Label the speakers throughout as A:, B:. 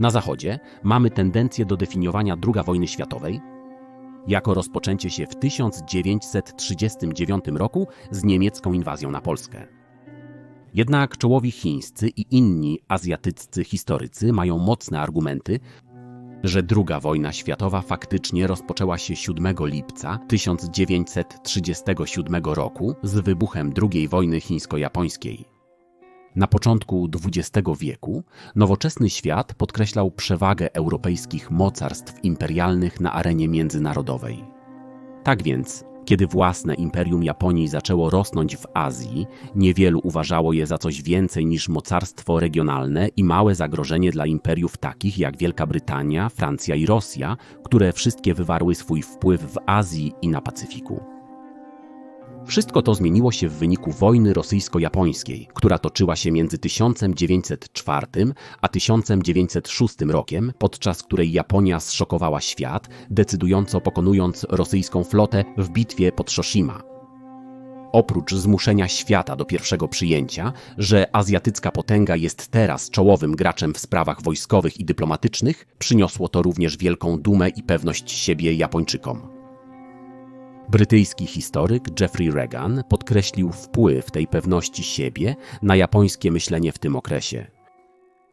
A: Na Zachodzie mamy tendencję do definiowania II wojny światowej jako rozpoczęcie się w 1939 roku z niemiecką inwazją na Polskę. Jednak czołowi chińscy i inni azjatyccy historycy mają mocne argumenty, że II wojna światowa faktycznie rozpoczęła się 7 lipca 1937 roku z wybuchem II wojny chińsko-japońskiej. Na początku XX wieku nowoczesny świat podkreślał przewagę europejskich mocarstw imperialnych na arenie międzynarodowej. Tak więc, kiedy własne imperium Japonii zaczęło rosnąć w Azji, niewielu uważało je za coś więcej niż mocarstwo regionalne i małe zagrożenie dla imperiów takich jak Wielka Brytania, Francja i Rosja, które wszystkie wywarły swój wpływ w Azji i na Pacyfiku. Wszystko to zmieniło się w wyniku wojny rosyjsko-japońskiej, która toczyła się między 1904 a 1906 rokiem, podczas której Japonia zszokowała świat, decydująco pokonując rosyjską flotę w bitwie pod Shoshima. Oprócz zmuszenia świata do pierwszego przyjęcia, że azjatycka potęga jest teraz czołowym graczem w sprawach wojskowych i dyplomatycznych, przyniosło to również wielką dumę i pewność siebie Japończykom. Brytyjski historyk Jeffrey Reagan podkreślił wpływ tej pewności siebie na japońskie myślenie w tym okresie.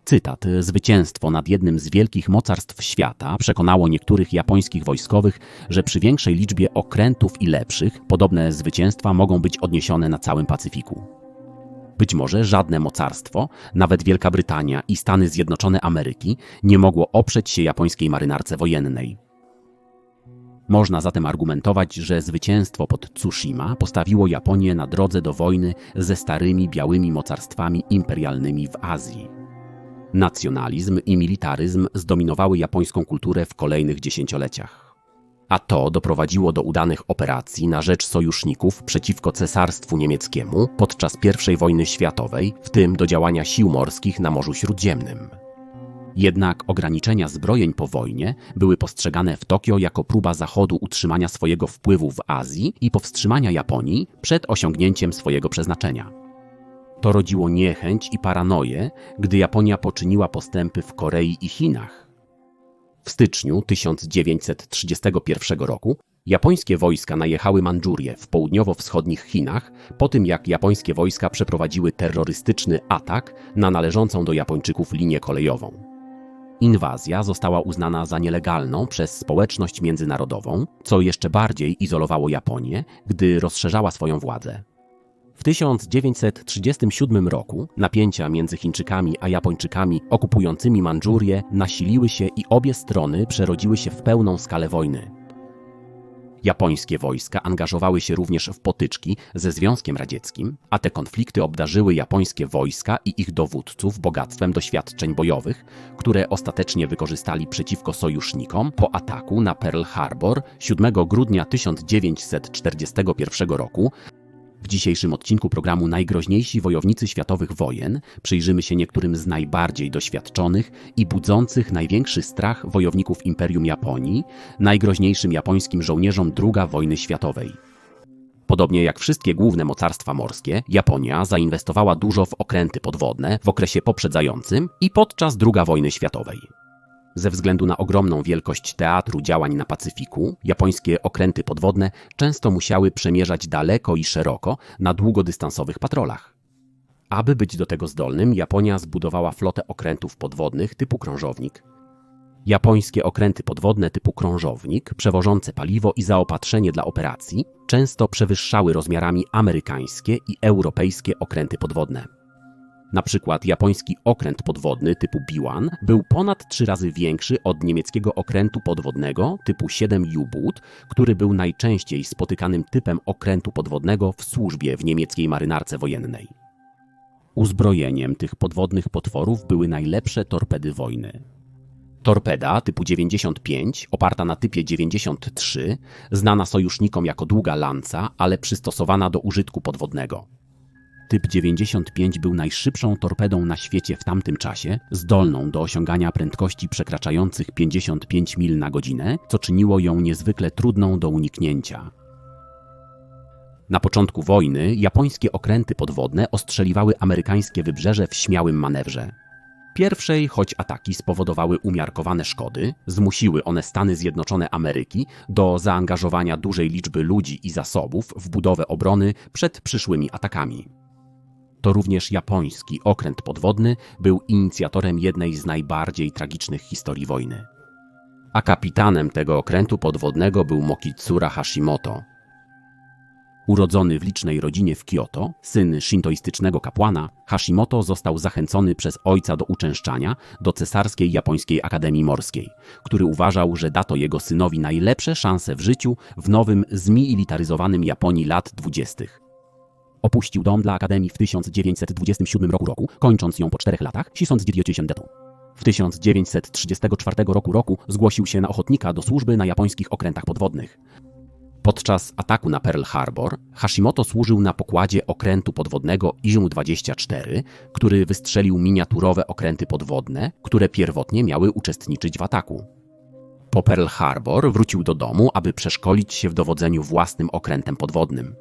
A: Cytat: Zwycięstwo nad jednym z wielkich mocarstw świata przekonało niektórych japońskich wojskowych, że przy większej liczbie okrętów i lepszych podobne zwycięstwa mogą być odniesione na całym Pacyfiku. Być może żadne mocarstwo, nawet Wielka Brytania i Stany Zjednoczone Ameryki, nie mogło oprzeć się japońskiej marynarce wojennej. Można zatem argumentować, że zwycięstwo pod Tsushima postawiło Japonię na drodze do wojny ze starymi białymi mocarstwami imperialnymi w Azji. Nacjonalizm i militaryzm zdominowały japońską kulturę w kolejnych dziesięcioleciach. A to doprowadziło do udanych operacji na rzecz sojuszników przeciwko cesarstwu niemieckiemu podczas I wojny światowej, w tym do działania sił morskich na Morzu Śródziemnym. Jednak ograniczenia zbrojeń po wojnie były postrzegane w Tokio jako próba Zachodu utrzymania swojego wpływu w Azji i powstrzymania Japonii przed osiągnięciem swojego przeznaczenia. To rodziło niechęć i paranoję, gdy Japonia poczyniła postępy w Korei i Chinach. W styczniu 1931 roku japońskie wojska najechały Mandżurię w południowo-wschodnich Chinach po tym, jak japońskie wojska przeprowadziły terrorystyczny atak na należącą do Japończyków linię kolejową. Inwazja została uznana za nielegalną przez społeczność międzynarodową, co jeszcze bardziej izolowało Japonię, gdy rozszerzała swoją władzę. W 1937 roku napięcia między Chińczykami a Japończykami okupującymi Mandżurię nasiliły się i obie strony przerodziły się w pełną skalę wojny. Japońskie wojska angażowały się również w potyczki ze Związkiem Radzieckim, a te konflikty obdarzyły japońskie wojska i ich dowódców bogactwem doświadczeń bojowych, które ostatecznie wykorzystali przeciwko sojusznikom po ataku na Pearl Harbor 7 grudnia 1941 roku, w dzisiejszym odcinku programu Najgroźniejsi wojownicy światowych wojen przyjrzymy się niektórym z najbardziej doświadczonych i budzących największy strach wojowników Imperium Japonii, najgroźniejszym japońskim żołnierzom II wojny światowej. Podobnie jak wszystkie główne mocarstwa morskie, Japonia zainwestowała dużo w okręty podwodne w okresie poprzedzającym i podczas II wojny światowej. Ze względu na ogromną wielkość teatru działań na Pacyfiku, japońskie okręty podwodne często musiały przemierzać daleko i szeroko na długodystansowych patrolach. Aby być do tego zdolnym, Japonia zbudowała flotę okrętów podwodnych typu krążownik. Japońskie okręty podwodne typu krążownik, przewożące paliwo i zaopatrzenie dla operacji, często przewyższały rozmiarami amerykańskie i europejskie okręty podwodne. Na przykład japoński okręt podwodny typu Biwan był ponad trzy razy większy od niemieckiego okrętu podwodnego typu 7 U-Boot, który był najczęściej spotykanym typem okrętu podwodnego w służbie w niemieckiej marynarce wojennej. Uzbrojeniem tych podwodnych potworów były najlepsze torpedy wojny. Torpeda typu 95, oparta na typie 93, znana sojusznikom jako długa lanca, ale przystosowana do użytku podwodnego. Typ 95 był najszybszą torpedą na świecie w tamtym czasie, zdolną do osiągania prędkości przekraczających 55 mil na godzinę, co czyniło ją niezwykle trudną do uniknięcia. Na początku wojny japońskie okręty podwodne ostrzeliwały amerykańskie wybrzeże w śmiałym manewrze. pierwszej, choć ataki spowodowały umiarkowane szkody, zmusiły one Stany Zjednoczone Ameryki do zaangażowania dużej liczby ludzi i zasobów w budowę obrony przed przyszłymi atakami. To również japoński okręt podwodny był inicjatorem jednej z najbardziej tragicznych historii wojny. A kapitanem tego okrętu podwodnego był Mokitsura Hashimoto, Urodzony w licznej rodzinie w Kyoto, syn szintoistycznego kapłana, Hashimoto został zachęcony przez ojca do uczęszczania do cesarskiej japońskiej akademii morskiej, który uważał, że da to jego synowi najlepsze szanse w życiu w nowym, zmilitaryzowanym Japonii lat dwudziestych. Opuścił dom dla akademii w 1927 roku, roku kończąc ją po czterech latach, Sisons W 1934 roku, roku zgłosił się na ochotnika do służby na japońskich okrętach podwodnych. Podczas ataku na Pearl Harbor Hashimoto służył na pokładzie okrętu podwodnego Izu-24, który wystrzelił miniaturowe okręty podwodne, które pierwotnie miały uczestniczyć w ataku. Po Pearl Harbor wrócił do domu, aby przeszkolić się w dowodzeniu własnym okrętem podwodnym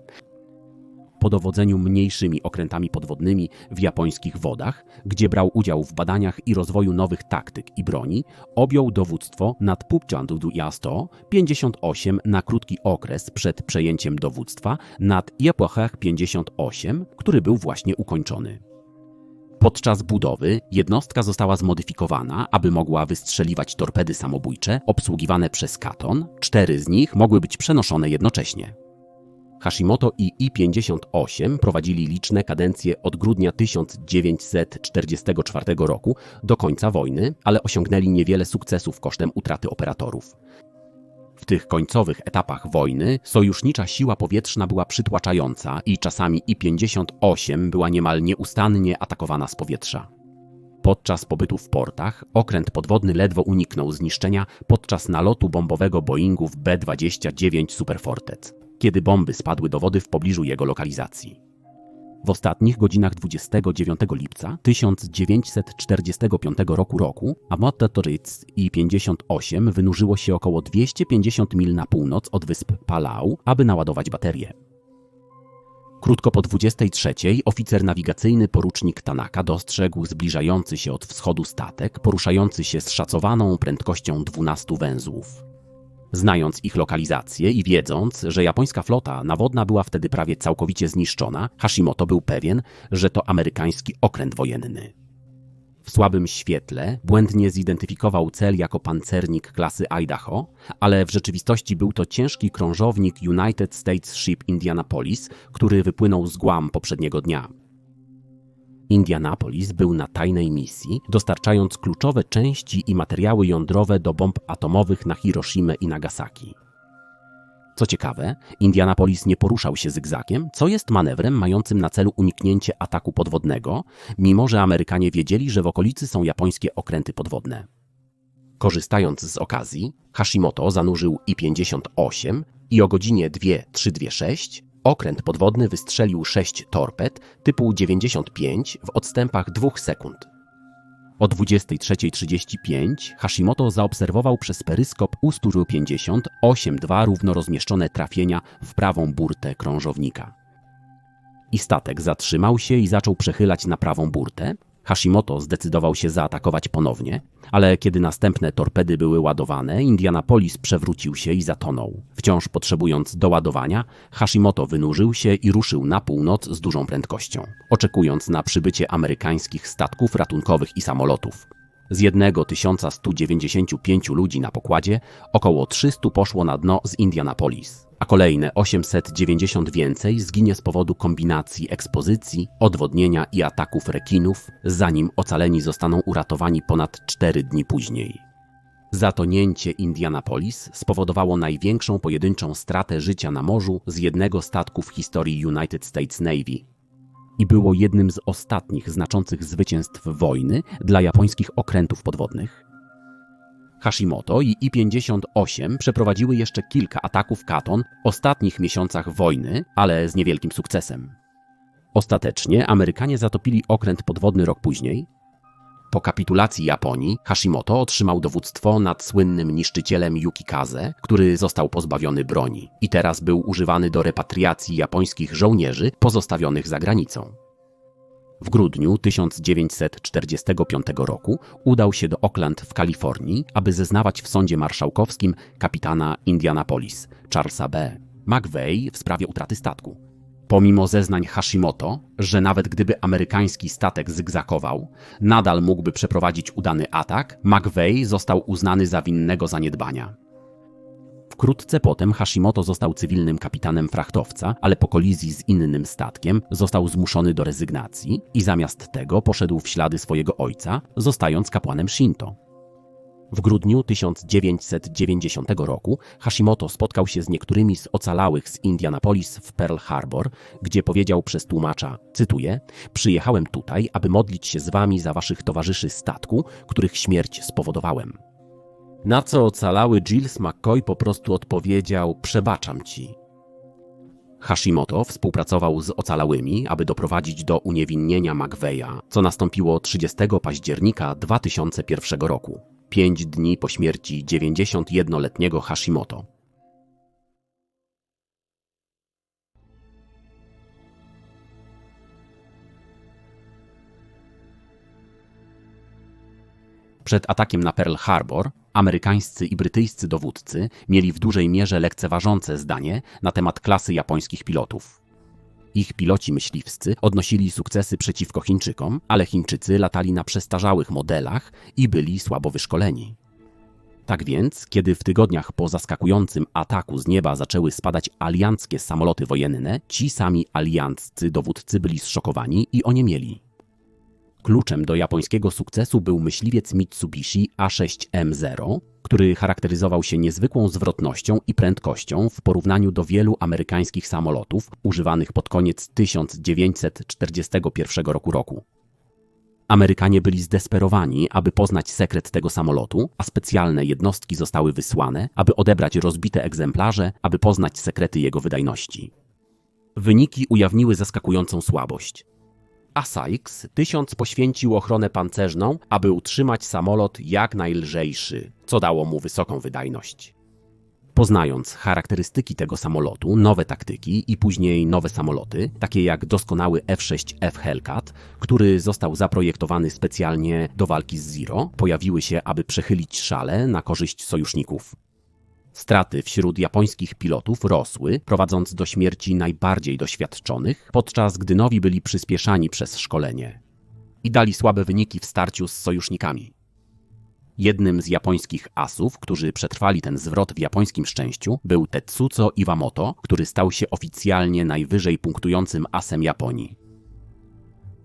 A: po dowodzeniu mniejszymi okrętami podwodnymi w japońskich wodach, gdzie brał udział w badaniach i rozwoju nowych taktyk i broni, objął dowództwo nad Pupchandu Yasto 58 na krótki okres przed przejęciem dowództwa nad Yapłachach 58, który był właśnie ukończony. Podczas budowy jednostka została zmodyfikowana, aby mogła wystrzeliwać torpedy samobójcze obsługiwane przez Katon. Cztery z nich mogły być przenoszone jednocześnie. Hashimoto i I-58 prowadzili liczne kadencje od grudnia 1944 roku do końca wojny, ale osiągnęli niewiele sukcesów kosztem utraty operatorów. W tych końcowych etapach wojny sojusznicza siła powietrzna była przytłaczająca i czasami I-58 była niemal nieustannie atakowana z powietrza. Podczas pobytu w portach okręt podwodny ledwo uniknął zniszczenia podczas nalotu bombowego Boeingów B-29 Superfortet kiedy bomby spadły do wody w pobliżu jego lokalizacji. W ostatnich godzinach 29 lipca 1945 roku roku Amata Toritz i 58 wynurzyło się około 250 mil na północ od wysp Palau, aby naładować baterie. Krótko po 23 oficer nawigacyjny porucznik Tanaka dostrzegł zbliżający się od wschodu statek poruszający się z szacowaną prędkością 12 węzłów. Znając ich lokalizację i wiedząc, że japońska flota nawodna była wtedy prawie całkowicie zniszczona, Hashimoto był pewien, że to amerykański okręt wojenny. W słabym świetle błędnie zidentyfikował cel jako pancernik klasy Idaho, ale w rzeczywistości był to ciężki krążownik United States Ship Indianapolis, który wypłynął z Guam poprzedniego dnia. Indianapolis był na tajnej misji, dostarczając kluczowe części i materiały jądrowe do bomb atomowych na Hiroshima i Nagasaki. Co ciekawe, Indianapolis nie poruszał się zygzakiem, co jest manewrem mającym na celu uniknięcie ataku podwodnego, mimo że Amerykanie wiedzieli, że w okolicy są japońskie okręty podwodne. Korzystając z okazji, Hashimoto zanurzył I-58 i o godzinie 2.326 Okręt podwodny wystrzelił sześć torped typu 95 w odstępach dwóch sekund. O 23.35 Hashimoto zaobserwował przez peryskop U-150 8-2 równo rozmieszczone trafienia w prawą burtę krążownika. I statek zatrzymał się i zaczął przechylać na prawą burtę, Hashimoto zdecydował się zaatakować ponownie, ale kiedy następne torpedy były ładowane, Indianapolis przewrócił się i zatonął. Wciąż potrzebując doładowania, Hashimoto wynurzył się i ruszył na północ z dużą prędkością, oczekując na przybycie amerykańskich statków ratunkowych i samolotów. Z jednego 1195 ludzi na pokładzie około 300 poszło na dno z Indianapolis a kolejne 890 więcej zginie z powodu kombinacji ekspozycji, odwodnienia i ataków rekinów, zanim ocaleni zostaną uratowani ponad 4 dni później. Zatonięcie Indianapolis spowodowało największą pojedynczą stratę życia na morzu z jednego statku w historii United States Navy i było jednym z ostatnich znaczących zwycięstw wojny dla japońskich okrętów podwodnych. Hashimoto i I-58 przeprowadziły jeszcze kilka ataków Katon w ostatnich miesiącach wojny, ale z niewielkim sukcesem. Ostatecznie Amerykanie zatopili okręt podwodny rok później. Po kapitulacji Japonii Hashimoto otrzymał dowództwo nad słynnym niszczycielem Yukikaze, który został pozbawiony broni i teraz był używany do repatriacji japońskich żołnierzy pozostawionych za granicą. W grudniu 1945 roku udał się do Oakland w Kalifornii, aby zeznawać w sądzie marszałkowskim kapitana Indianapolis, Charlesa B. McVeigh w sprawie utraty statku. Pomimo zeznań Hashimoto, że nawet gdyby amerykański statek zygzakował, nadal mógłby przeprowadzić udany atak, McVeigh został uznany za winnego zaniedbania. Wkrótce potem Hashimoto został cywilnym kapitanem frachtowca, ale po kolizji z innym statkiem został zmuszony do rezygnacji i zamiast tego poszedł w ślady swojego ojca, zostając kapłanem Shinto. W grudniu 1990 roku Hashimoto spotkał się z niektórymi z ocalałych z Indianapolis w Pearl Harbor, gdzie powiedział przez tłumacza, cytuję, przyjechałem tutaj, aby modlić się z wami za waszych towarzyszy statku, których śmierć spowodowałem. Na co ocalały Giles McCoy po prostu odpowiedział: Przebaczam ci. Hashimoto współpracował z ocalałymi, aby doprowadzić do uniewinnienia McVeya, co nastąpiło 30 października 2001 roku, pięć dni po śmierci 91-letniego Hashimoto. Przed atakiem na Pearl Harbor amerykańscy i brytyjscy dowódcy mieli w dużej mierze lekceważące zdanie na temat klasy japońskich pilotów. Ich piloci myśliwscy odnosili sukcesy przeciwko Chińczykom, ale Chińczycy latali na przestarzałych modelach i byli słabo wyszkoleni. Tak więc, kiedy w tygodniach po zaskakującym ataku z nieba zaczęły spadać alianckie samoloty wojenne, ci sami alianccy dowódcy byli zszokowani i oniemieli. Kluczem do japońskiego sukcesu był myśliwiec Mitsubishi A6M0, który charakteryzował się niezwykłą zwrotnością i prędkością w porównaniu do wielu amerykańskich samolotów używanych pod koniec 1941 roku. roku. Amerykanie byli zdesperowani, aby poznać sekret tego samolotu, a specjalne jednostki zostały wysłane, aby odebrać rozbite egzemplarze, aby poznać sekrety jego wydajności. Wyniki ujawniły zaskakującą słabość. Asaix tysiąc poświęcił ochronę pancerzną, aby utrzymać samolot jak najlżejszy, co dało mu wysoką wydajność. Poznając charakterystyki tego samolotu, nowe taktyki i później nowe samoloty, takie jak doskonały F-6F Hellcat, który został zaprojektowany specjalnie do walki z Zero, pojawiły się, aby przechylić szale na korzyść sojuszników. Straty wśród japońskich pilotów rosły, prowadząc do śmierci najbardziej doświadczonych, podczas gdy nowi byli przyspieszani przez szkolenie. I dali słabe wyniki w starciu z sojusznikami. Jednym z japońskich asów, którzy przetrwali ten zwrot w japońskim szczęściu, był Tetsuzo Iwamoto, który stał się oficjalnie najwyżej punktującym asem Japonii.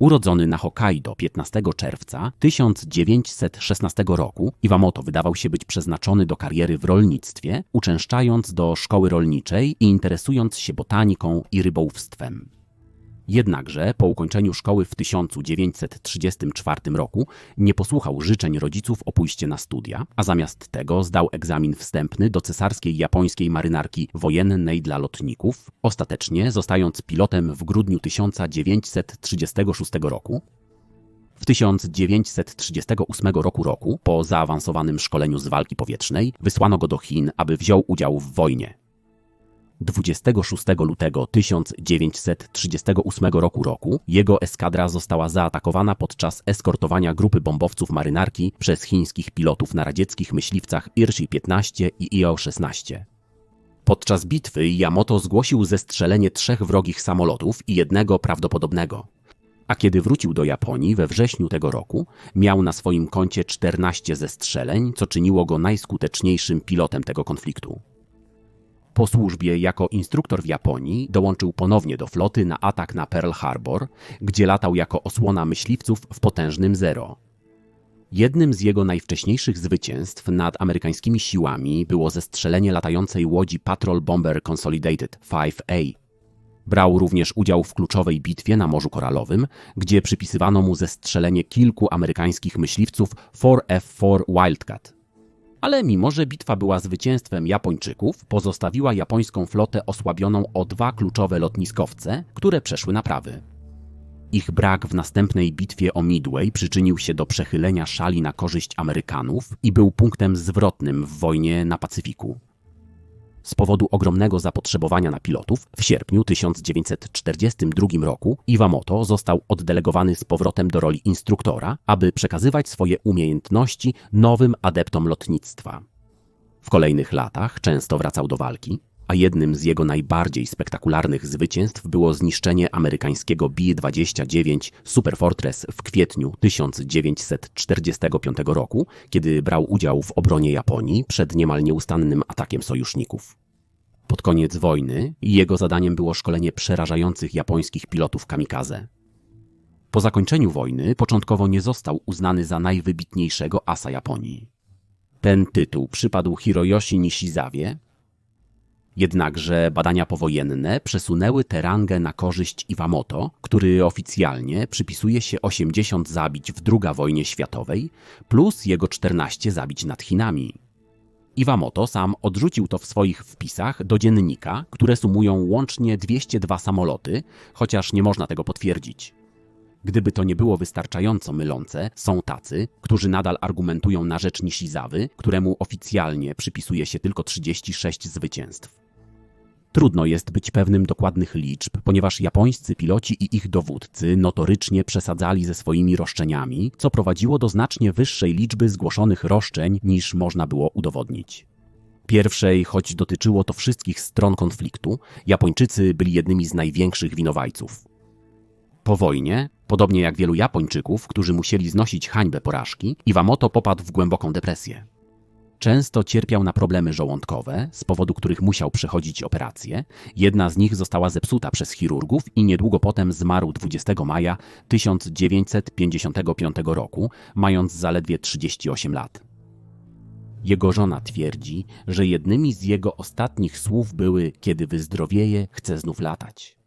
A: Urodzony na Hokkaido 15 czerwca 1916 roku, Iwamoto wydawał się być przeznaczony do kariery w rolnictwie, uczęszczając do szkoły rolniczej i interesując się botaniką i rybołówstwem. Jednakże po ukończeniu szkoły w 1934 roku nie posłuchał życzeń rodziców o pójście na studia, a zamiast tego zdał egzamin wstępny do cesarskiej japońskiej marynarki wojennej dla lotników, ostatecznie zostając pilotem w grudniu 1936 roku. W 1938 roku, roku, po zaawansowanym szkoleniu z walki powietrznej, wysłano go do Chin, aby wziął udział w wojnie. 26 lutego 1938 roku, roku jego eskadra została zaatakowana podczas eskortowania grupy bombowców marynarki przez chińskich pilotów na radzieckich myśliwcach Irshi-15 i IO-16. Podczas bitwy Yamato zgłosił zestrzelenie trzech wrogich samolotów i jednego prawdopodobnego. A kiedy wrócił do Japonii we wrześniu tego roku, miał na swoim koncie 14 zestrzeleń, co czyniło go najskuteczniejszym pilotem tego konfliktu. Po służbie jako instruktor w Japonii dołączył ponownie do floty na atak na Pearl Harbor, gdzie latał jako osłona myśliwców w potężnym Zero. Jednym z jego najwcześniejszych zwycięstw nad amerykańskimi siłami było zestrzelenie latającej łodzi Patrol Bomber Consolidated 5A. Brał również udział w kluczowej bitwie na Morzu Koralowym, gdzie przypisywano mu zestrzelenie kilku amerykańskich myśliwców 4F-4 Wildcat ale mimo, że bitwa była zwycięstwem Japończyków, pozostawiła japońską flotę osłabioną o dwa kluczowe lotniskowce, które przeszły naprawy. Ich brak w następnej bitwie o Midway przyczynił się do przechylenia szali na korzyść Amerykanów i był punktem zwrotnym w wojnie na Pacyfiku. Z powodu ogromnego zapotrzebowania na pilotów w sierpniu 1942 roku Iwamoto został oddelegowany z powrotem do roli instruktora, aby przekazywać swoje umiejętności nowym adeptom lotnictwa. W kolejnych latach często wracał do walki, a jednym z jego najbardziej spektakularnych zwycięstw było zniszczenie amerykańskiego B-29 Superfortress w kwietniu 1945 roku, kiedy brał udział w obronie Japonii przed niemal nieustannym atakiem sojuszników. Pod koniec wojny jego zadaniem było szkolenie przerażających japońskich pilotów kamikaze. Po zakończeniu wojny początkowo nie został uznany za najwybitniejszego asa Japonii. Ten tytuł przypadł Hiroyoshi Nishizawie, Jednakże badania powojenne przesunęły tę rangę na korzyść Iwamoto, który oficjalnie przypisuje się 80 zabić w II wojnie światowej plus jego 14 zabić nad Chinami. Iwamoto sam odrzucił to w swoich wpisach do dziennika, które sumują łącznie 202 samoloty, chociaż nie można tego potwierdzić. Gdyby to nie było wystarczająco mylące, są tacy, którzy nadal argumentują na rzecz Nishizawy, któremu oficjalnie przypisuje się tylko 36 zwycięstw. Trudno jest być pewnym dokładnych liczb, ponieważ japońscy piloci i ich dowódcy notorycznie przesadzali ze swoimi roszczeniami, co prowadziło do znacznie wyższej liczby zgłoszonych roszczeń niż można było udowodnić. Pierwszej, choć dotyczyło to wszystkich stron konfliktu, Japończycy byli jednymi z największych winowajców. Po wojnie, podobnie jak wielu Japończyków, którzy musieli znosić hańbę porażki, Iwamoto popadł w głęboką depresję. Często cierpiał na problemy żołądkowe, z powodu których musiał przechodzić operacje. Jedna z nich została zepsuta przez chirurgów i niedługo potem zmarł 20 maja 1955 roku, mając zaledwie 38 lat. Jego żona twierdzi, że jednymi z jego ostatnich słów były: Kiedy wyzdrowieje, chce znów latać.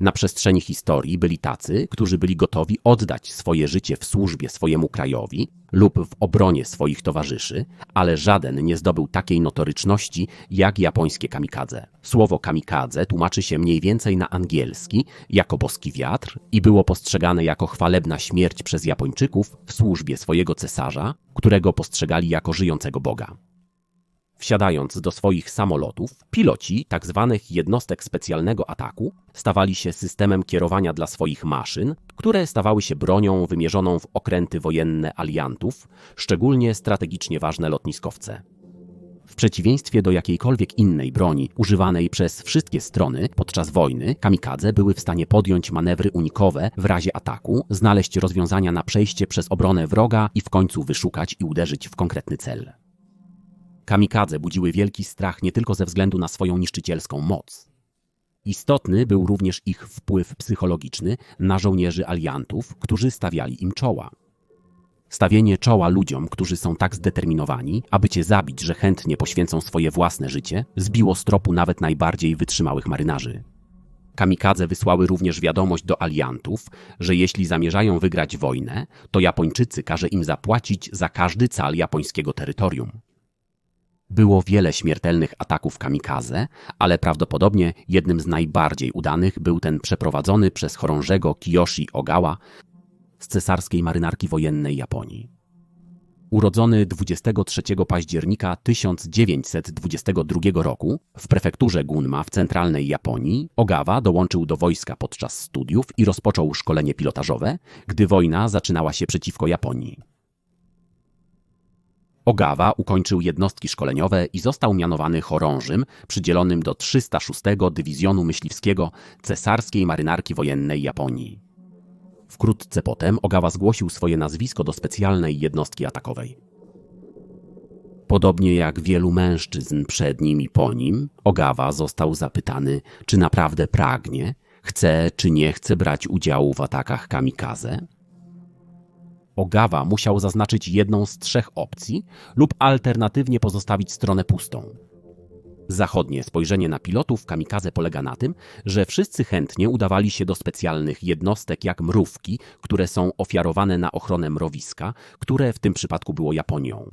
A: Na przestrzeni historii byli tacy, którzy byli gotowi oddać swoje życie w służbie swojemu krajowi lub w obronie swoich towarzyszy, ale żaden nie zdobył takiej notoryczności jak japońskie kamikadze. Słowo kamikadze tłumaczy się mniej więcej na angielski jako boski wiatr i było postrzegane jako chwalebna śmierć przez Japończyków w służbie swojego cesarza, którego postrzegali jako żyjącego boga. Wsiadając do swoich samolotów, piloci tzw. Tak jednostek specjalnego ataku stawali się systemem kierowania dla swoich maszyn, które stawały się bronią wymierzoną w okręty wojenne aliantów, szczególnie strategicznie ważne lotniskowce. W przeciwieństwie do jakiejkolwiek innej broni używanej przez wszystkie strony podczas wojny, kamikadze były w stanie podjąć manewry unikowe w razie ataku, znaleźć rozwiązania na przejście przez obronę wroga i w końcu wyszukać i uderzyć w konkretny cel. Kamikadze budziły wielki strach nie tylko ze względu na swoją niszczycielską moc. Istotny był również ich wpływ psychologiczny na żołnierzy aliantów, którzy stawiali im czoła. Stawienie czoła ludziom, którzy są tak zdeterminowani, aby cię zabić, że chętnie poświęcą swoje własne życie, zbiło z tropu nawet najbardziej wytrzymałych marynarzy. Kamikadze wysłały również wiadomość do aliantów, że jeśli zamierzają wygrać wojnę, to Japończycy każe im zapłacić za każdy cal japońskiego terytorium. Było wiele śmiertelnych ataków kamikaze, ale prawdopodobnie jednym z najbardziej udanych był ten przeprowadzony przez chorążego Kiyoshi Ogawa z cesarskiej marynarki wojennej Japonii. Urodzony 23 października 1922 roku w prefekturze Gunma w centralnej Japonii, Ogawa dołączył do wojska podczas studiów i rozpoczął szkolenie pilotażowe, gdy wojna zaczynała się przeciwko Japonii. Ogawa ukończył jednostki szkoleniowe i został mianowany chorążym przydzielonym do 306 Dywizjonu Myśliwskiego Cesarskiej Marynarki Wojennej Japonii. Wkrótce potem Ogawa zgłosił swoje nazwisko do specjalnej jednostki atakowej. Podobnie jak wielu mężczyzn przed nim i po nim, Ogawa został zapytany, czy naprawdę pragnie, chce czy nie chce brać udziału w atakach kamikaze. Ogawa musiał zaznaczyć jedną z trzech opcji lub alternatywnie pozostawić stronę pustą. Zachodnie spojrzenie na pilotów kamikaze polega na tym, że wszyscy chętnie udawali się do specjalnych jednostek jak mrówki, które są ofiarowane na ochronę mrowiska, które w tym przypadku było Japonią.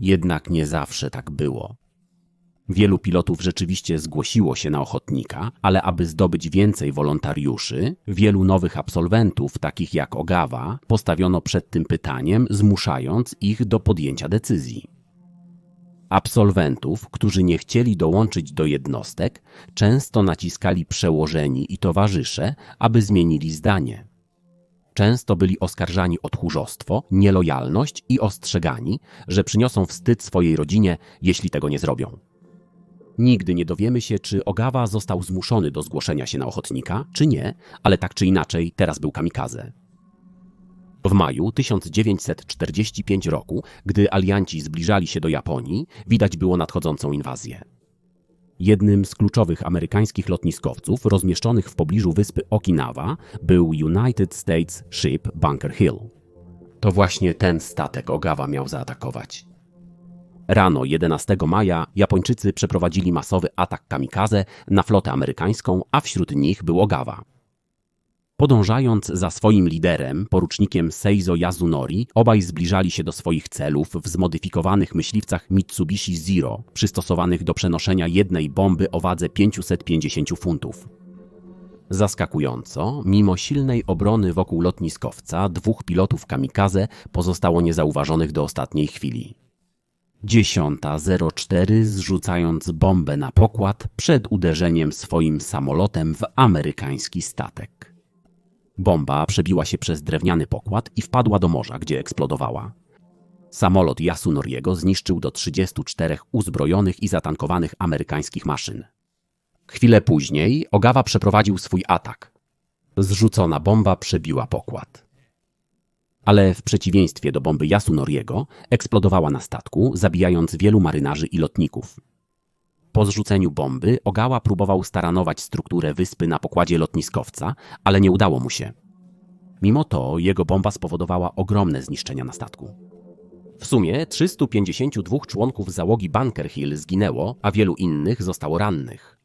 A: Jednak nie zawsze tak było. Wielu pilotów rzeczywiście zgłosiło się na ochotnika, ale aby zdobyć więcej wolontariuszy, wielu nowych absolwentów, takich jak Ogawa, postawiono przed tym pytaniem, zmuszając ich do podjęcia decyzji. Absolwentów, którzy nie chcieli dołączyć do jednostek, często naciskali przełożeni i towarzysze, aby zmienili zdanie. Często byli oskarżani o tchórzostwo, nielojalność i ostrzegani, że przyniosą wstyd swojej rodzinie, jeśli tego nie zrobią. Nigdy nie dowiemy się, czy Ogawa został zmuszony do zgłoszenia się na ochotnika, czy nie, ale tak czy inaczej teraz był kamikaze. W maju 1945 roku, gdy alianci zbliżali się do Japonii, widać było nadchodzącą inwazję. Jednym z kluczowych amerykańskich lotniskowców rozmieszczonych w pobliżu wyspy Okinawa był United States Ship Bunker Hill. To właśnie ten statek Ogawa miał zaatakować. Rano 11 maja Japończycy przeprowadzili masowy atak kamikaze na flotę amerykańską, a wśród nich był Ogawa. Podążając za swoim liderem, porucznikiem Seizo Yazunori, obaj zbliżali się do swoich celów w zmodyfikowanych myśliwcach Mitsubishi Zero, przystosowanych do przenoszenia jednej bomby o wadze 550 funtów. Zaskakująco, mimo silnej obrony wokół lotniskowca, dwóch pilotów kamikaze pozostało niezauważonych do ostatniej chwili. 10.04 zrzucając bombę na pokład przed uderzeniem swoim samolotem w amerykański statek. Bomba przebiła się przez drewniany pokład i wpadła do morza, gdzie eksplodowała. Samolot Yasunoriego zniszczył do 34 uzbrojonych i zatankowanych amerykańskich maszyn. Chwilę później Ogawa przeprowadził swój atak. Zrzucona bomba przebiła pokład. Ale w przeciwieństwie do bomby Yasunoriego eksplodowała na statku, zabijając wielu marynarzy i lotników. Po zrzuceniu bomby Ogawa próbował staranować strukturę wyspy na pokładzie lotniskowca, ale nie udało mu się. Mimo to jego bomba spowodowała ogromne zniszczenia na statku. W sumie 352 członków załogi Bunker Hill zginęło, a wielu innych zostało rannych.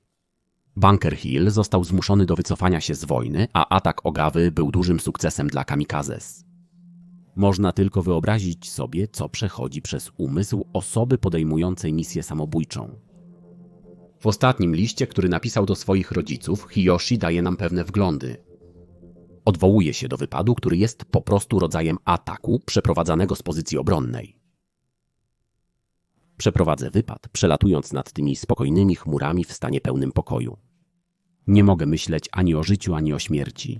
A: Bunker Hill został zmuszony do wycofania się z wojny, a atak Ogawy był dużym sukcesem dla kamikazes. Można tylko wyobrazić sobie, co przechodzi przez umysł osoby podejmującej misję samobójczą. W ostatnim liście, który napisał do swoich rodziców, Hiyoshi daje nam pewne wglądy. Odwołuje się do wypadu, który jest po prostu rodzajem ataku przeprowadzanego z pozycji obronnej. Przeprowadzę wypad, przelatując nad tymi spokojnymi chmurami w stanie pełnym pokoju. Nie mogę myśleć ani o życiu, ani o śmierci.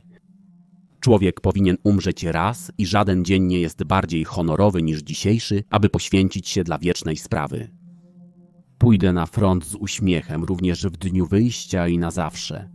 A: Człowiek powinien umrzeć raz i żaden dzień nie jest bardziej honorowy niż dzisiejszy, aby poświęcić się dla wiecznej sprawy. Pójdę na front z uśmiechem również w dniu wyjścia i na zawsze.